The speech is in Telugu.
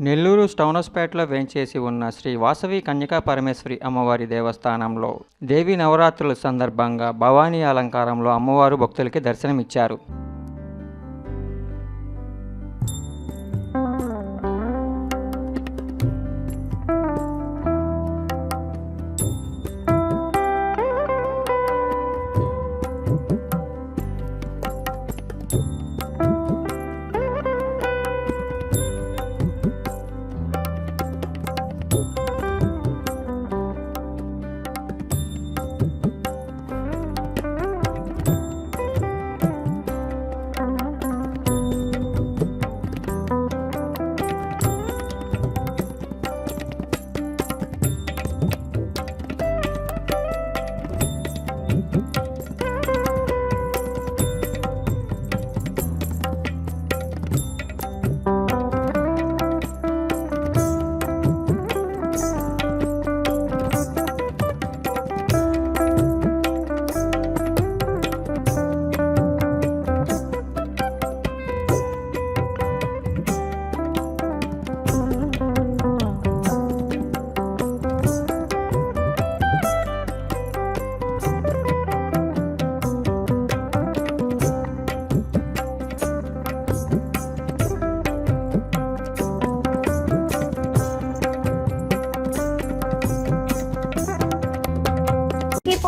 నెల్లూరు స్టౌనస్పేటలో వేంచేసి ఉన్న శ్రీ వాసవి కన్యకా పరమేశ్వరి అమ్మవారి దేవస్థానంలో దేవి నవరాత్రుల సందర్భంగా భవానీ అలంకారంలో అమ్మవారు భక్తులకి దర్శనమిచ్చారు. Bon.